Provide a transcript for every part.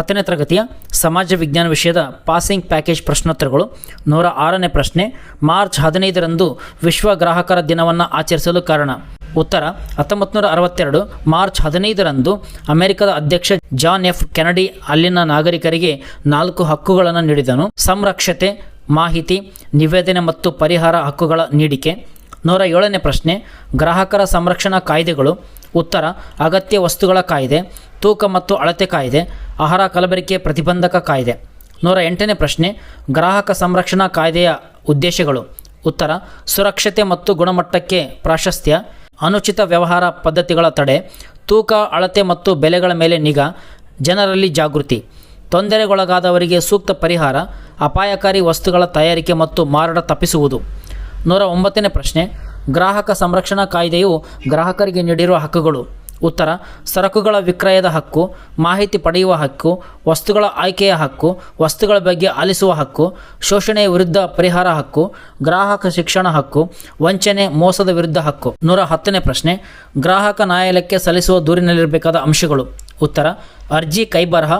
ಹತ್ತನೇ ತರಗತಿಯ ಸಮಾಜ ವಿಜ್ಞಾನ ವಿಷಯದ ಪಾಸಿಂಗ್ ಪ್ಯಾಕೇಜ್ ಪ್ರಶ್ನೋತ್ತರಗಳು ನೂರ ಆರನೇ ಪ್ರಶ್ನೆ, ಮಾರ್ಚ್ ಹದಿನೈದರಂದು ವಿಶ್ವ ಗ್ರಾಹಕರ ದಿನವನ್ನು ಆಚರಿಸಲು ಕಾರಣ. ಉತ್ತರ ಹತ್ತೊಂಬತ್ತು ಅರವತ್ತೆರಡು, ಮಾರ್ಚ್ ಹದಿನೈದರಂದು ಅಮೆರಿಕದ ಅಧ್ಯಕ್ಷ ಜಾನ್ ಎಫ್ ಕೆನಡಿ ಅಲ್ಲಿನ ನಾಗರಿಕರಿಗೆ ನಾಲ್ಕು ಹಕ್ಕುಗಳನ್ನು ನೀಡಿದನು. ಸಂರಕ್ಷತೆ, ಮಾಹಿತಿ, ನಿವೇದನೆ ಮತ್ತು ಪರಿಹಾರ ಹಕ್ಕುಗಳ ನೀಡಿಕೆ. ನೂರ ಏಳನೇ ಪ್ರಶ್ನೆ, ಗ್ರಾಹಕರ ಸಂರಕ್ಷಣಾ ಕಾಯ್ದೆಗಳು. ಉತ್ತರ, ಅಗತ್ಯ ವಸ್ತುಗಳ ಕಾಯ್ದೆ, ತೂಕ ಮತ್ತು ಅಳತೆ ಕಾಯ್ದೆ. ಆಹಾರ ಕಲಬೆರಕೆ ಪ್ರತಿಬಂಧಕ ಕಾಯ್ದೆ. ನೂರ ಎಂಟನೇ ಪ್ರಶ್ನೆ, ಗ್ರಾಹಕ ಸಂರಕ್ಷಣಾ ಕಾಯ್ದೆಯ ಉದ್ದೇಶಗಳು. ಉತ್ತರ, ಸುರಕ್ಷತೆ ಮತ್ತು ಗುಣಮಟ್ಟಕ್ಕೆ ಪ್ರಾಶಸ್ತ್ಯ, ಅನುಚಿತ ವ್ಯವಹಾರ ಪದ್ಧತಿಗಳ ತಡೆ, ತೂಕ, ಅಳತೆ ಮತ್ತು ಬೆಲೆಗಳ ಮೇಲೆ ನಿಗಾ, ಜನರಲ್ಲಿ ಜಾಗೃತಿ. ತೊಂದರೆಗೊಳಗಾದವರಿಗೆ ಸೂಕ್ತ ಪರಿಹಾರ, ಅಪಾಯಕಾರಿ ವಸ್ತುಗಳ ತಯಾರಿಕೆ ಮತ್ತು ಮಾರಾಟ ತಪ್ಪಿಸುವುದು. ನೂರ ಒಂಬತ್ತನೇ ಪ್ರಶ್ನೆ, ಗ್ರಾಹಕ ಸಂರಕ್ಷಣಾ ಕಾಯ್ದೆಯು ಗ್ರಾಹಕರಿಗೆ ನೀಡಿರುವ ಹಕ್ಕುಗಳು. ಉತ್ತರ, ಸರಕುಗಳ ವಿಕ್ರಯದ ಹಕ್ಕು, ಮಾಹಿತಿ ಪಡೆಯುವ ಹಕ್ಕು, ವಸ್ತುಗಳ ಆಯ್ಕೆಯ ಹಕ್ಕು, ವಸ್ತುಗಳ ಬಗ್ಗೆ ಆಲಿಸುವ ಹಕ್ಕು, ಶೋಷಣೆಯ ವಿರುದ್ಧ ಪರಿಹಾರ ಹಕ್ಕು, ಗ್ರಾಹಕ ಶಿಕ್ಷಣ ಹಕ್ಕು, ವಂಚನೆ, ಮೋಸದ ವಿರುದ್ಧ ಹಕ್ಕು. ನೂರ ಹತ್ತನೇ ಪ್ರಶ್ನೆ, ಗ್ರಾಹಕ ನ್ಯಾಯಾಲಯಕ್ಕೆ ಸಲ್ಲಿಸುವ ದೂರಿನಲ್ಲಿರಬೇಕಾದ ಅಂಶಗಳು. ಉತ್ತರ, ಅರ್ಜಿ ಕೈಬರಹ,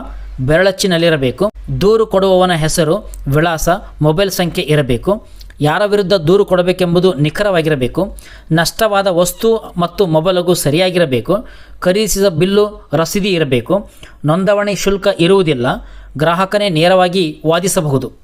ಬೆರಳಚ್ಚಿನಲ್ಲಿರಬೇಕು. ದೂರು ಕೊಡುವವನ ಹೆಸರು, ವಿಳಾಸ, ಮೊಬೈಲ್ ಸಂಖ್ಯೆ ಇರಬೇಕು. ಯಾರ ವಿರುದ್ಧ ದೂರು ಕೊಡಬೇಕೆಂಬುದು ನಿಖರವಾಗಿರಬೇಕು. ನಷ್ಟವಾದ ವಸ್ತು ಮತ್ತು ಮೊಬೈಲಗೂ ಸರಿಯಾಗಿರಬೇಕು. ಖರೀದಿಸಿದ ಬಿಲ್ಲು ರಸೀದಿ ಇರಬೇಕು. ನೋಂದಣಿ ಶುಲ್ಕ ಇರುವುದಿಲ್ಲ. ಗ್ರಾಹಕನೇ ನೇರವಾಗಿ ವಾದಿಸಬಹುದು.